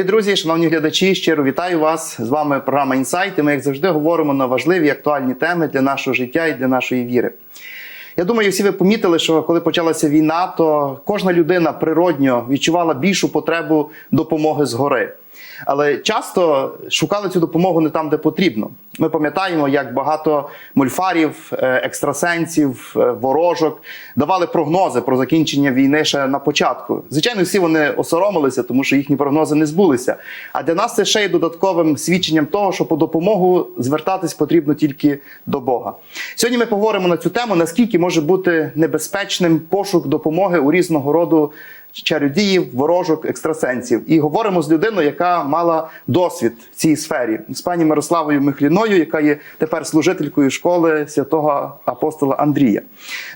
Дорогі друзі, шановні глядачі, щиро вітаю вас. З вами програма «Інсайт». І Ми, як завжди, говоримо на важливі актуальні теми для нашого життя і для нашої віри. Я думаю, всі ви помітили, що коли почалася війна, то кожна людина природньо відчувала більшу потребу допомоги згори. Але часто шукали цю допомогу не там, де потрібно. Ми пам'ятаємо, як багато мульфарів, е, екстрасенсів, е, ворожок давали прогнози про закінчення війни ще на початку. Звичайно, всі вони осоромилися, тому що їхні прогнози не збулися. А для нас це ще й додатковим свідченням того, що по допомогу звертатись потрібно тільки до Бога. Сьогодні ми поговоримо на цю тему, наскільки може бути небезпечним пошук допомоги у різного роду чародіїв, ворожок, екстрасенсів. І говоримо з людиною, яка мала досвід в цій сфері, з пані Мирославою Михліною, яка є тепер служителькою школи святого апостола Андрія.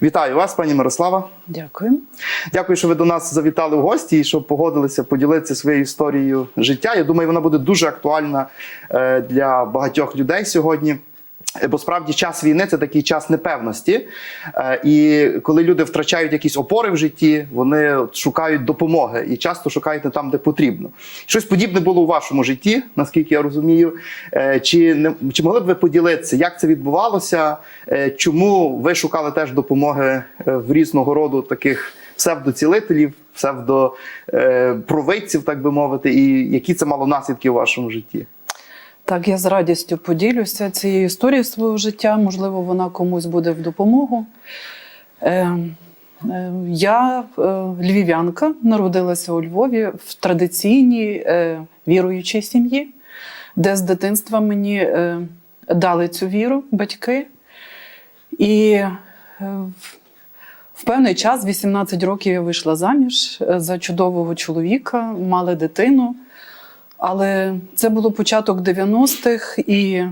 Вітаю вас, пані Мирослава. Дякую. Дякую, що ви до нас завітали в гості і що погодилися поділитися своєю історією життя. Я думаю, вона буде дуже актуальна е, для багатьох людей сьогодні. Е, Бо справді час війни це такий час непевності, Е, і коли люди втрачають якісь опори в житті, вони шукають допомоги і часто шукають не там, де потрібно. Щось подібне було у вашому житті, наскільки я розумію. Е, Чи не чи могли б ви поділитися, як це відбувалося? Чому ви шукали теж допомоги в різного роду таких псевдоцілителів, псевдопровидців, так би мовити, і які це мало наслідки у вашому житті? Так, я з радістю поділюся цією історією свого життя. Можливо, вона комусь буде в допомогу. Е, е, я е, львів'янка, народилася у Львові в традиційній е, віруючій сім'ї, де з дитинства мені е, дали цю віру батьки. І е, в- певний час, 18 років, я вийшла заміж е, за чудового чоловіка, мали дитину. Але це було початок 90-х, і е,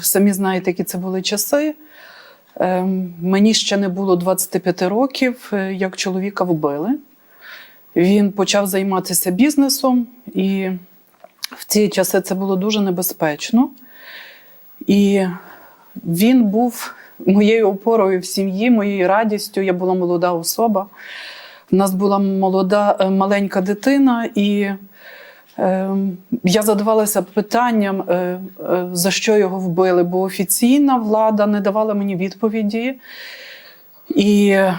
самі знаєте, які це були часи. Е, Мені ще не було 25 років, е, як чоловіка вбили. Він почав займатися бізнесом, і в ці часи це було дуже небезпечно. І він був моєю опорою в сім'ї, моєю радістю. Я була молода особа. У нас була молода е, маленька дитина, і я задавалася питанням, е, е, за що його вбили, бо офіційна влада не давала мені відповіді. І е,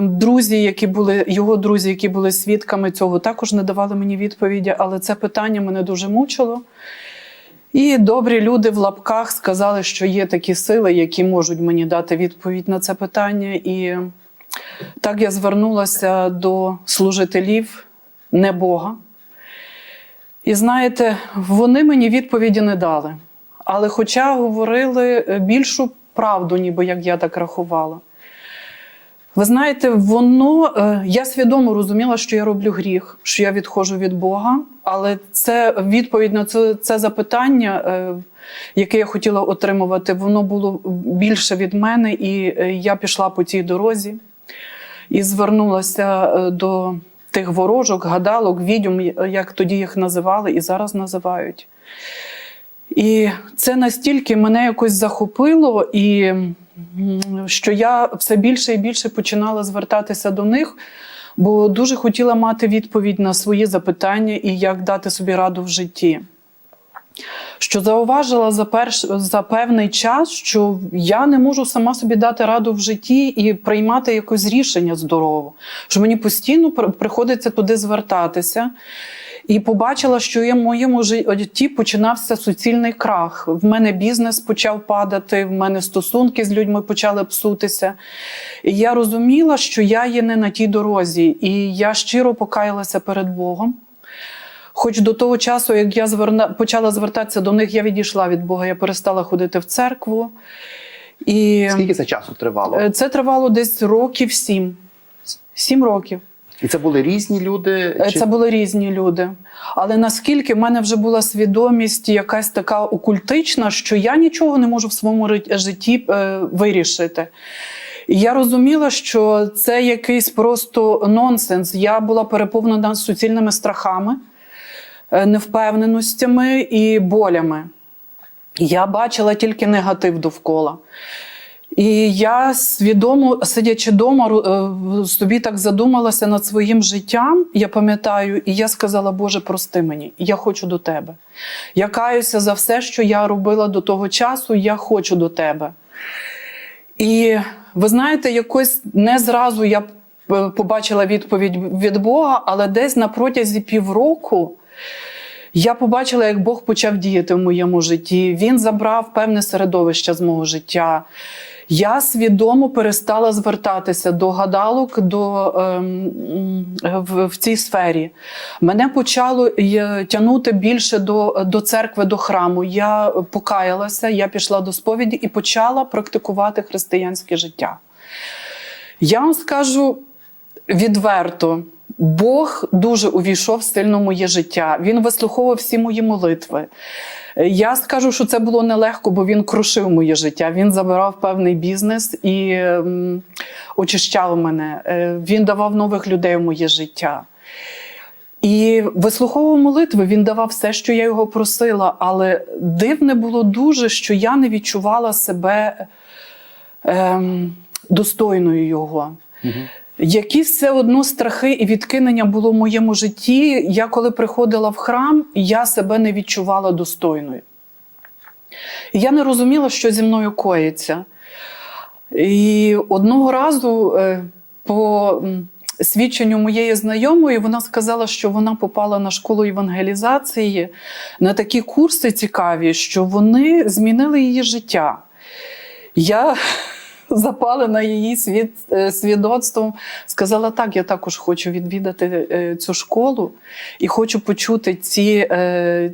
друзі, які були його друзі, які були свідками цього, також не давали мені відповіді, але це питання мене дуже мучило. І добрі люди в лапках сказали, що є такі сили, які можуть мені дати відповідь на це питання. І так я звернулася до служителів не Бога. І знаєте, вони мені відповіді не дали. Але хоча говорили е, більшу правду, ніби як я так рахувала. Ви знаєте, воно е, я свідомо розуміла, що я роблю гріх, що я відходжу від Бога, але це відповідь на це, це запитання, е, яке я хотіла отримувати, воно було більше від мене, і я пішла по цій дорозі і звернулася до тих ворожок, гадалок, відьом, як тоді їх називали, і зараз називають. І це настільки мене якось захопило, і що я все більше і більше починала звертатися до них, бо дуже хотіла мати відповідь на свої запитання і як дати собі раду в житті. Що зауважила за, перш, за певний час, що я не можу сама собі дати раду в житті і приймати якось рішення здорово, що мені постійно приходиться туди звертатися. І побачила, що я в моєму житті починався суцільний крах. В мене бізнес почав падати, в мене стосунки з людьми почали псутися. І я розуміла, що я є не на тій дорозі, і я щиро покаялася перед Богом. Хоч до того часу, як я зверна... почала звертатися до них, я відійшла від Бога, я перестала ходити в церкву. І Скільки це часу тривало? е, це тривало десь років сім. Сім років. І це були різні люди? Е, чи- Це були різні люди. Але наскільки в мене вже була свідомість якась така окультична, що я нічого не можу в своєму житті е, вирішити. І я розуміла, що це якийсь просто нонсенс. Я була переповнена суцільними страхами, невпевненостями і болями. Я бачила тільки негатив довкола. І я свідомо, сидячи вдома, е, собі так задумалася над своїм життям, я пам'ятаю, і я сказала: Боже, прости мені, я хочу до тебе. Я каюся за все, що я робила до того часу, я хочу до тебе. І ви знаєте, якось не зразу я е, побачила відповідь від Бога, але десь на протязі півроку. Я побачила, як Бог почав діяти в моєму житті. Він забрав певне середовище з мого життя. Я свідомо перестала звертатися до гадалок до, ем, в, в цій сфері. Мене почало е, тягнути більше до, до церкви, до храму. Я покаялася, я пішла до сповіді і почала практикувати християнське життя. Я вам скажу відверто. Бог дуже увійшов сильно моє життя. Він вислуховував всі мої молитви. Я скажу, що це було нелегко, бо він крушив моє життя. Він забирав певний бізнес і очищав мене. Е, Він давав нових людей в моє життя. І вислуховував молитви, він давав все, що я його просила. Але дивне було дуже, що я не відчувала себе ем, достойною його. Якісь все одно страхи і відкинення було в моєму житті. Я коли приходила в храм, я себе не відчувала достойною. Я не розуміла, що зі мною коїться. І одного разу, е, по свідченню моєї знайомої, вона сказала, що вона попала на школу евангелізації на такі курси цікаві, що вони змінили її життя. Я запалена її свід, е, свідоцтвом, сказала: так, я також хочу відвідати е, цю школу і хочу почути ці, е,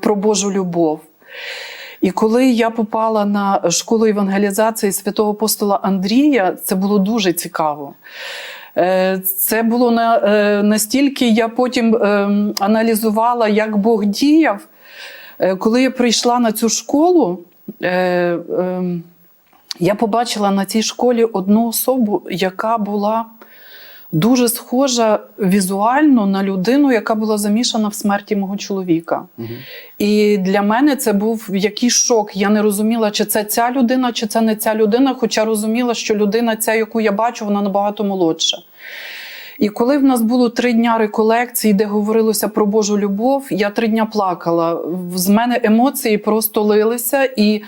про Божу любов. І коли я попала на школу евангелізації святого апостола Андрія, це було дуже цікаво. Це було на, настільки, я потім ем, аналізувала, як Бог діяв. Коли я прийшла на цю школу, ем, я побачила на цій школі одну особу, яка була дуже схожа візуально на людину, яка була замішана в смерті мого чоловіка. І для мене це був якийсь шок. Я не розуміла, чи це ця людина, чи це не ця людина, хоча розуміла, що людина, ця, яку я бачу, вона набагато молодша. І коли в нас було три дня реколекції, де говорилося про Божу любов, я три дня плакала. З мене емоції просто лилися, і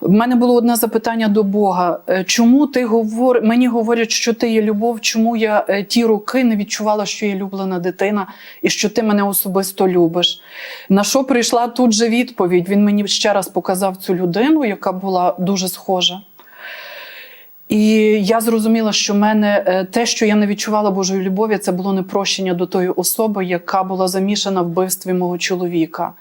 в мене було одне запитання до Бога: Е, чому ти говор... мені говорять, що ти є любов? Чому я е, ті роки не відчувала, що я люблена дитина, і що ти мене особисто любиш? На що прийшла тут же відповідь? Він мені ще раз показав цю людину, яка була дуже схожа. І я зрозуміла, що мене е, те, що я не відчувала Божої любові, це було непрощення до тої особи, яка була замішана в вбивстві мого чоловіка.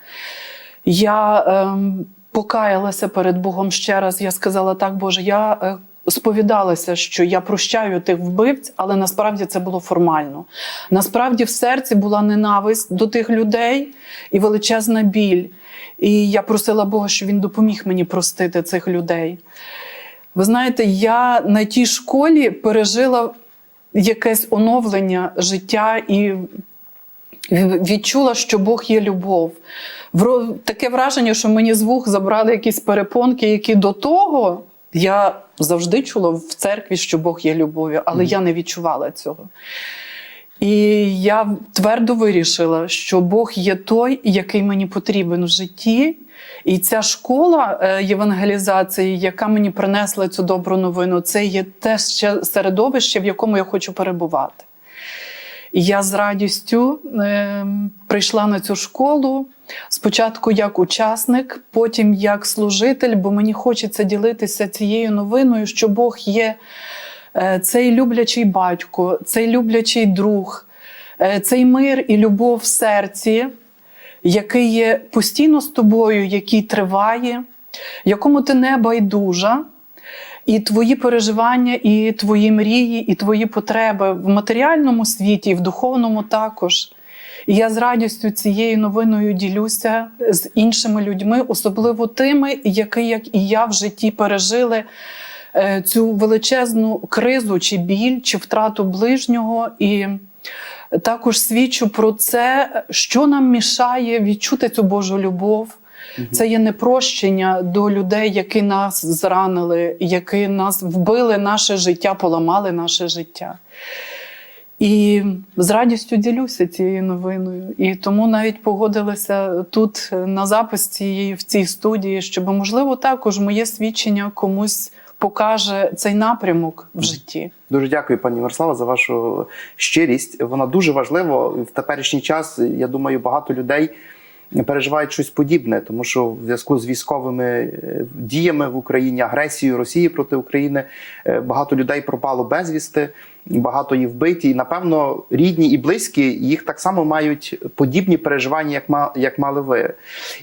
Я ем, покаялася перед Богом ще раз. Я сказала: так, Боже, я е, сповідалася, що я прощаю тих вбивць, але насправді це було формально. Насправді в серці була ненависть до тих людей і величезна біль. І я просила Бога, щоб він допоміг мені простити цих людей. Ви знаєте, я на тій школі пережила якесь оновлення життя і відчула, що Бог є любов. Таке враження, що мені з вух забрали якісь перепонки, які до того я завжди чула в церкві, що Бог є любов'ю, але я не відчувала цього. І я твердо вирішила, що Бог є той, який мені потрібен в житті. І ця школа е, євангелізації, яка мені принесла цю добру новину, це є те ще середовище, в якому я хочу перебувати. І я з радістю е, прийшла на цю школу. Спочатку як учасник, потім як служитель, бо мені хочеться ділитися цією новиною, що Бог є цей люблячий батько, цей люблячий друг, е, цей мир і любов в серці, який є постійно з тобою, який триває, якому ти не байдужа. І твої переживання, і твої мрії, і твої потреби в матеріальному світі, і в духовному також. І я з радістю цією новиною ділюся з іншими людьми, особливо тими, які, як і я в житті пережили е, цю величезну кризу, чи біль, чи втрату ближнього. І також свідчу про це, що нам мішає відчути цю Божу любов. Це є непрощення до людей, які нас зранили, які нас вбили наше життя, поламали наше життя. І з радістю ділюся цією новиною. І тому навіть погодилася тут на запис цієї в цій студії, щоб можливо також моє свідчення комусь покаже цей напрямок в житті. Дуже дякую, пані Мирослава, за вашу щирість. Вона дуже важлива в теперішній час. Я думаю, багато людей переживають щось подібне, тому що в зв'язку з військовими е, діями в Україні, агресією Росії проти України е, багато людей пропало безвісти, багато є вбиті. І напевно рідні і близькі їх так само мають подібні переживання, як як мали ви.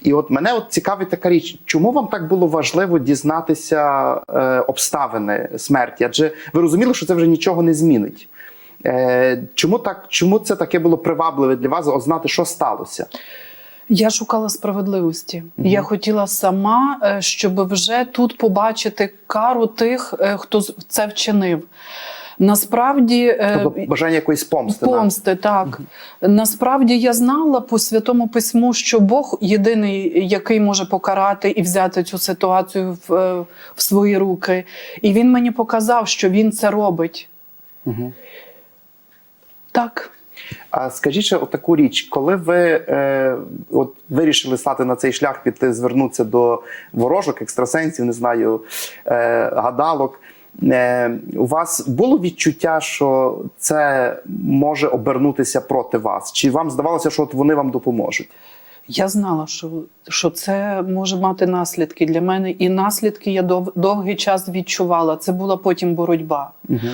І от мене от цікавить така річ, чому вам так було важливо дізнатися е, обставини смерті? Адже ви розуміли, що це вже нічого не змінить. Чому так? Чому це таке було привабливе для вас ознати, що сталося? Я шукала справедливості. Мгм. Я хотіла сама, е, щоб вже тут побачити кару тих, е, хто це вчинив. Насправді, е, Тобто бажання якоїсь помсти. Помсти, так. Насправді я знала по святому письму, що Бог єдиний, який може покарати і взяти цю ситуацію в, в свої руки. І він мені показав, що він це робить. Мгм. Так. А скажіть ще таку річ, коли ви е, от вирішили стати на цей шлях, піти, звернутися до ворожок, екстрасенсів, не знаю, е, гадалок. Е, у вас було відчуття, що це може обернутися проти вас? Чи вам здавалося, що от вони вам допоможуть? Я знала, що, що це може мати наслідки для мене, і наслідки я дов, довгий час відчувала. Це була потім боротьба. Угу.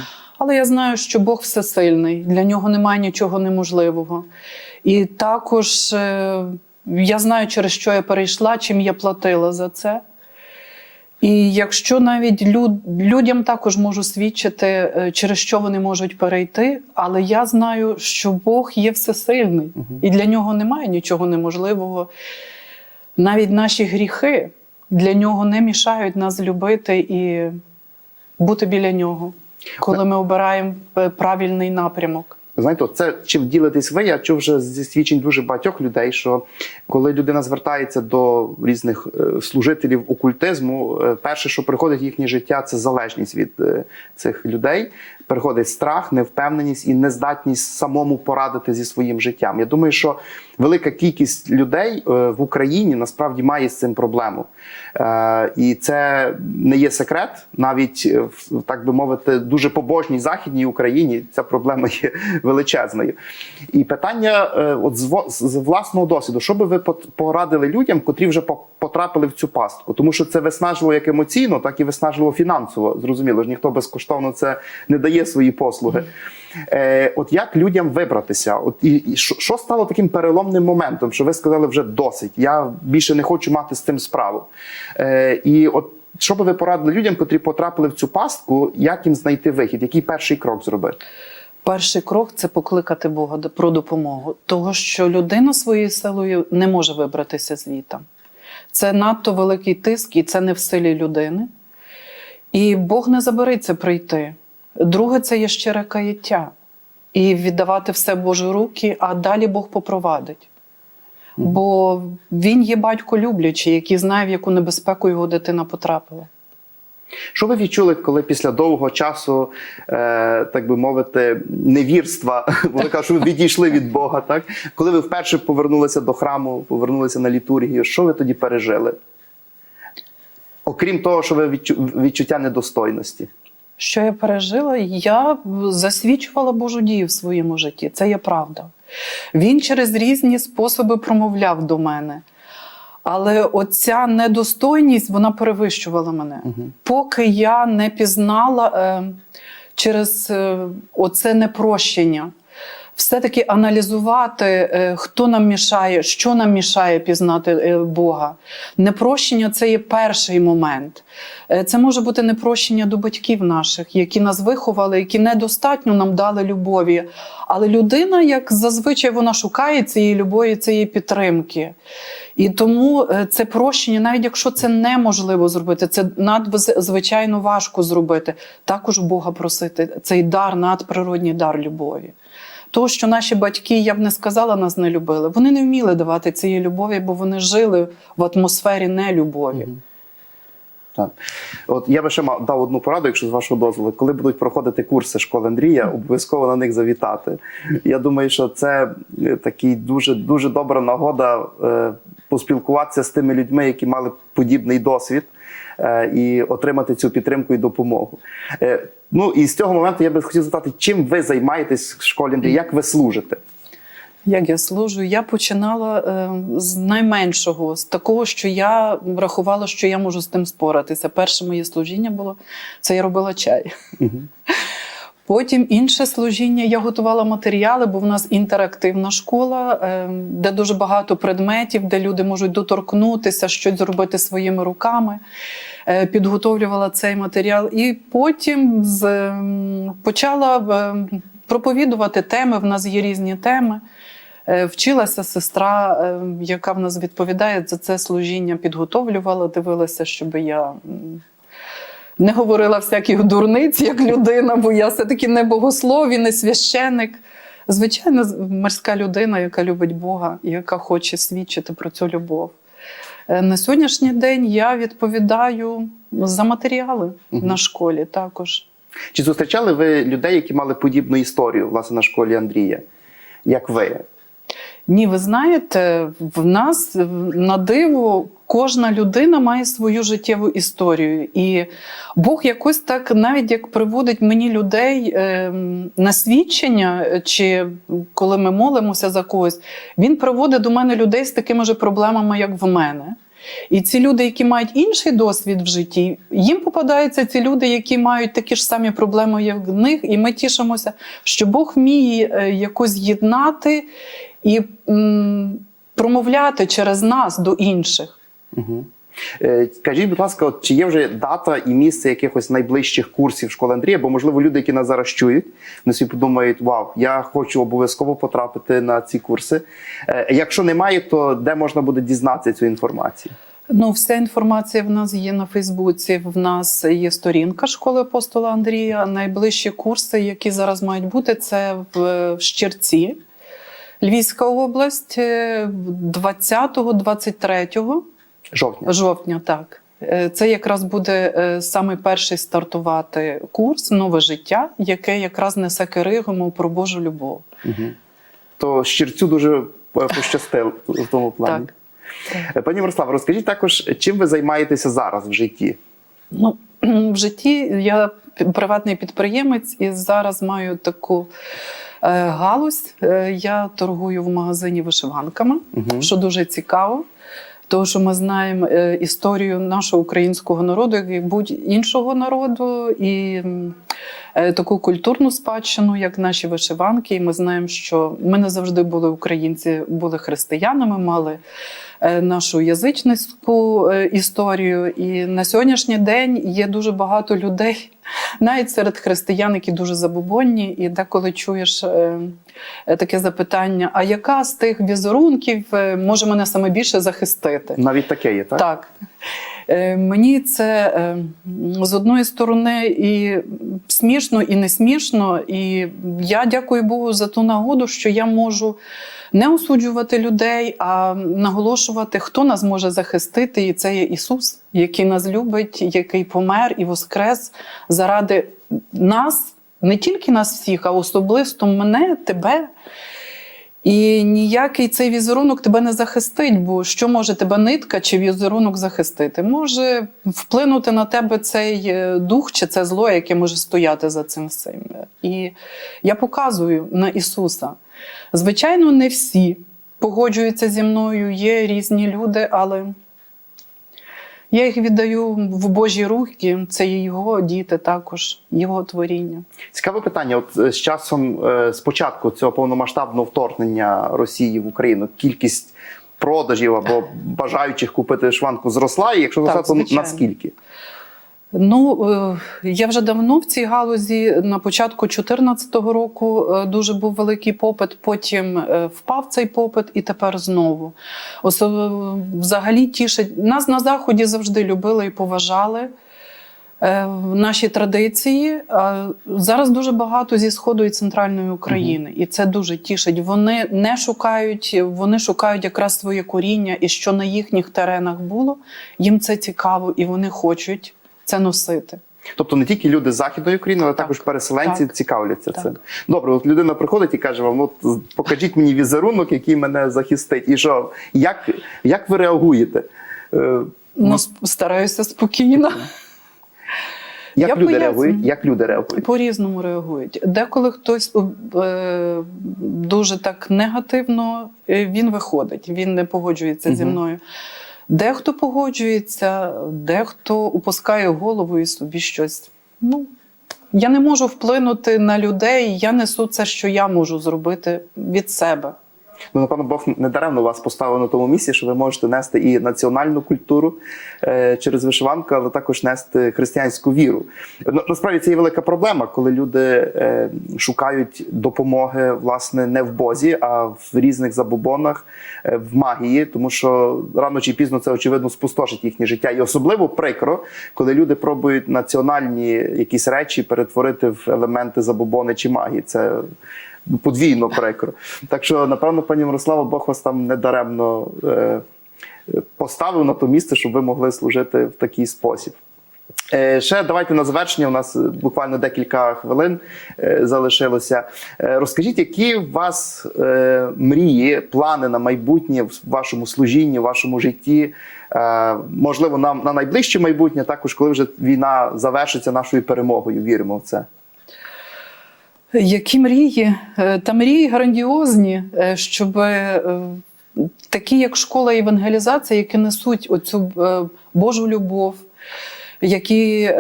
Але я знаю, що Бог всесильний, для нього немає нічого неможливого. І також е, я знаю, через що я перейшла, чим я платила за це. І якщо навіть люд, людям також можу свідчити, е, через що вони можуть перейти, але я знаю, що Бог є всесильний, і для нього немає нічого неможливого. Навіть наші гріхи для нього не мішають нас любити і бути біля нього, коли ми обираємо е, правильний напрямок. Знаєте, це чим ділитесь ви? Я чув вже зі свідчень дуже багатьох людей, що коли людина звертається до різних е, служителів окультизму, е, перше, що приходить в їхнє життя, це залежність від цих людей. Приходить страх, невпевненість і нездатність самому порадити зі своїм життям. Я думаю, що велика кількість людей е, в Україні насправді має з цим проблему. Е, І це не є секрет, навіть е, так би мовити, дуже побожній західній Україні ця проблема є величезною. І питання, от з власного досвіду, що би ви порадили людям, котрі вже потрапили в цю пастку? Тому що це виснажливо як емоційно, так і виснажливо фінансово. Зрозуміло ж, ніхто безкоштовно це не дає свої послуги. Е, От як людям вибратися? От і, і що, що стало таким переломним моментом, що ви сказали вже досить? Я більше не хочу мати з цим справу. Е, І от що би ви порадили людям, котрі потрапили в цю пастку, як їм знайти вихід? Який перший крок зробити? Перший крок це покликати Бога про допомогу, того що людина своєю силою не може вибратися звідти. Це надто великий тиск, і це не в силі людини. І Бог не забереться прийти. Друге, це є щире каяття і віддавати все Божі руки, а далі Бог попровадить. Бо він є батько люблячий, який знає, в яку небезпеку його дитина потрапила. Що ви відчули, коли після довгого часу, е, так би мовити, невірства, вони кажуть, що ви відійшли від Бога, так? Коли ви вперше повернулися до храму, повернулися на літургію, що ви тоді пережили? Окрім того, що ви відчу- відчуття недостойності. Що я пережила, я засвідчувала Божу дію в своєму житті. Це є правда. Він через різні способи промовляв до мене. Але оця недостойність вона перевищувала мене. Поки я не пізнала е, через е, оце непрощення, все-таки аналізувати, е, хто нам мішає, що нам мішає пізнати е, Бога. Непрощення це є перший момент. Е, Це може бути непрощення до батьків наших, які нас виховали, які недостатньо нам дали любові. Але людина, як зазвичай, вона шукає цієї любові, цієї підтримки. І тому це прощення, навіть якщо це неможливо зробити, це надзвичайно важко зробити. Також Бога просити цей дар, надприродній дар любові. Того, що наші батьки, я б не сказала, нас не любили. Вони не вміли давати цієї любові, бо вони жили в атмосфері нелюбові. Так. От я би ще дав одну пораду, якщо з вашого дозволу, коли будуть проходити курси школи Андрія, обов'язково на них завітати. Я думаю, що це е, такий дуже дуже добра нагода е, поспілкуватися з тими людьми, які мали подібний досвід, і отримати цю підтримку і допомогу. Е, ну і з цього моменту я би хотів запитати, чим ви займаєтесь в школі як ви служите? Як я служу, я починала е, з найменшого, з такого, що я рахувала, що я можу з тим споратися. Перше моє служіння було це я робила чай. Потім інше служіння я готувала матеріали, бо в нас інтерактивна школа, е, де дуже багато предметів, де люди можуть доторкнутися, щось зробити своїми руками. Е, Підготовлювала цей матеріал. І потім з, почала е, проповідувати теми. В нас є різні теми. Е, Вчилася сестра, яка в нас відповідає за це служіння, підготовлювала, дивилася, щоб я не говорила всяких дурниць як людина, бо я все-таки не богослов і не священик. Звичайно, морська людина, яка любить Бога, яка хоче свідчити про цю любов. Е, На сьогоднішній день я відповідаю за матеріали Мгм. на школі також. Чи зустрічали ви людей, які мали подібну історію власне на школі Андрія? Як ви? Ні, ви знаєте, в нас на диво кожна людина має свою життєву історію. І Бог якось так, навіть як приводить мені людей е, на свідчення, е, чи коли ми молимося за когось, він приводить до мене людей з такими ж проблемами, як в мене. І ці люди, які мають інший досвід в житті, їм попадаються ці люди, які мають такі ж самі проблеми, як в них, і ми тішимося, що Бог вміє е, якось єднати і м, промовляти через нас до інших. Угу. Е, Скажіть, будь ласка, от чи є вже дата і місце якихось найближчих курсів школи Андрія? Бо, можливо, люди, які нас зараз чують, вони собі подумають, вау, я хочу обов'язково потрапити на ці курси. Е, Якщо немає, то де можна буде дізнатися цю інформацію? Ну, вся інформація в нас є на Фейсбуці. В нас є сторінка школи апостола Андрія. Найближчі курси, які зараз мають бути, це в Щерці, Львівська область, е, 20-23 Жовтня. жовтня. Так, Е, це якраз буде е, саме перший стартувати курс Нове життя, яке якраз несе керигому про Божу любов. Угу. То щирцю дуже е, пощастило в тому плані. Так. Пані Мирослава, розкажіть також, чим ви займаєтеся зараз в житті? Ну, в житті я приватний підприємець і зараз маю таку е, галузь. Я торгую в магазині вишиванками, Мгм. що дуже цікаво. Тому що ми знаємо е, історію нашого українського народу, як будь-іншого народу, і таку культурну спадщину, як наші вишиванки. І ми знаємо, що ми не завжди були українці, були християнами, мали е, нашу язичницьку е, історію. І на сьогоднішній день є дуже багато людей, навіть серед християн, які дуже забобонні, і деколи чуєш е, е, таке запитання: а яка з тих візерунків е, може мене саме більше захистити? Навіть таке є, так? Так. Е, Мені це е, з одної сторони і смішно, і не смішно. І я дякую Богу за ту нагоду, що я можу не осуджувати людей, а наголошувати, хто нас може захистити. І це є Ісус, який нас любить, який помер і воскрес заради нас, не тільки нас всіх, а особисто мене, тебе. І ніякий цей візерунок тебе не захистить, бо що може тебе нитка чи візерунок захистити? Може вплинути на тебе цей е, дух чи це зло, яке може стояти за цим всім. І я показую на Ісуса. Звичайно, не всі погоджуються зі мною, є різні люди, але Я їх віддаю в Божі руки. Це його діти також, його творіння. Цікаве питання. От е, з часом е, з початку цього повномасштабного вторгнення Росії в Україну кількість продажів або бажаючих купити шванку зросла. І якщо зросла, то наскільки? Ну е, я вже давно в цій галузі. На початку 2014 року е, дуже був великий попит. Потім е, впав цей попит, і тепер знову. Осо- Взагалі тішить нас на заході завжди любили і поважали. Наші традиції зараз дуже багато зі сходу і центральної України, і це дуже тішить. Вони не шукають, вони шукають якраз своє коріння, і що на їхніх теренах було. Їм це цікаво, і вони хочуть це носити. Тобто не тільки люди з західної України, але Так, також переселенці так, цікавляться так. цим. Добре, от людина приходить і каже вам: от покажіть мені візерунок, який мене захистить. І що, як, як ви реагуєте? Е, Ну, стараюся спокійно. Як Я люди поясню. реагують? Як люди реагують? По-різному реагують. Деколи хтось е, дуже так негативно е, він виходить, він не погоджується зі мною. Дехто погоджується, дехто упускає голову і собі щось. Ну, я не можу вплинути на людей, я несу це, що я можу зробити від себе. Ну, напевно, Бог не вас поставив на тому місці, що ви можете нести і національну культуру е, через вишиванку, але також нести християнську віру. Ну, насправді це є велика проблема, коли люди е, шукають допомоги власне не в Бозі, а в різних забобонах, е, в магії, тому що рано чи пізно це очевидно спустошить їхнє життя. І особливо прикро, коли люди пробують національні якісь речі перетворити в елементи забобони чи магії. Це подвійно прикро. Так що, напевно, пані Мирослава, Бог вас там недаремно е, поставив на то місце, щоб ви могли служити в такий спосіб. Е, Ще давайте на завершення. У нас буквально декілька хвилин е, залишилося. Е, Розкажіть, які у вас мрії, плани на майбутнє в вашому служінні, в вашому житті? Можливо, на, на найближче майбутнє, також коли вже війна завершиться нашою перемогою. Віримо в це. Які мрії? Е, Та мрії грандіозні, е, щоб е, такі, як школа евангелізації, які несуть оцю Божу любов, які,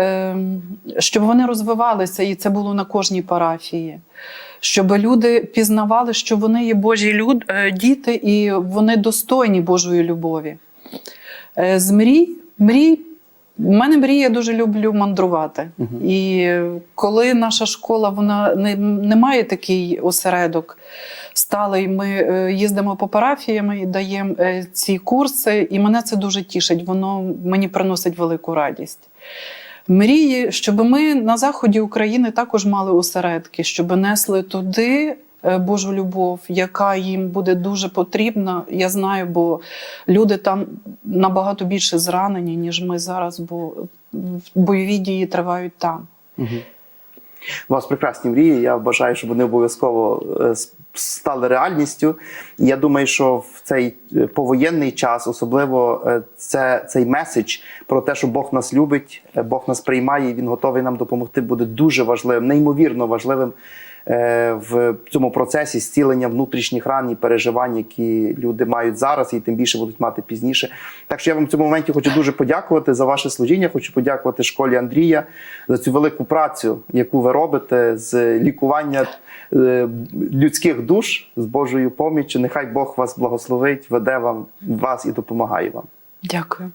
щоб вони розвивалися, і це було на кожній парафії. Щоб люди пізнавали, що вони є Божі люд, діти, і вони достойні Божої любові. З мрій, мрій у мене мрія, я дуже люблю мандрувати. І коли наша школа вона не, не має такий осередок сталий, ми е, їздимо по парафіям і даємо е, ці курси, і мене це дуже тішить. Воно мені приносить велику радість. Мрії, щоб ми на заході України також мали осередки, щоб несли туди Божу любов, яка їм буде дуже потрібна. Я знаю, бо люди там набагато більше зранені, ніж ми зараз, бо бойові дії тривають там. У вас прекрасні мрії. Я бажаю, щоб вони обов'язково е, стали реальністю. Я думаю, що в цей е, повоєнний час, особливо е, це, цей меседж про те, що Бог нас любить, е, Бог нас приймає, і Він готовий нам допомогти, буде дуже важливим, неймовірно важливим е, в цьому процесі зцілення внутрішніх ран і переживань, які люди мають зараз, і тим більше будуть мати пізніше. Так що я вам в цьому моменті хочу дуже подякувати за ваше служіння. Хочу подякувати школі Андрія за цю велику працю, яку ви робите з лікування е, людських душ з Божою поміччю. Нехай Бог вас благословить, веде вам вас і допомагає вам. Дякую.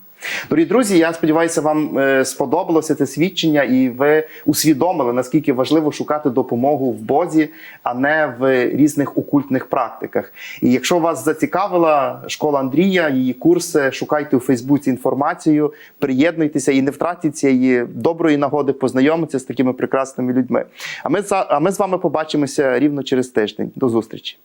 Дорогі друзі, я сподіваюся, вам е, сподобалося це свідчення, і ви усвідомили, наскільки важливо шукати допомогу в Бозі, а не в різних окультних практиках. І якщо вас зацікавила школа Андрія, її курси, шукайте у Фейсбуці інформацію, приєднуйтеся і не втратіть цієї доброї нагоди познайомитися з такими прекрасними людьми. А ми а ми з вами побачимося рівно через тиждень. До зустрічі.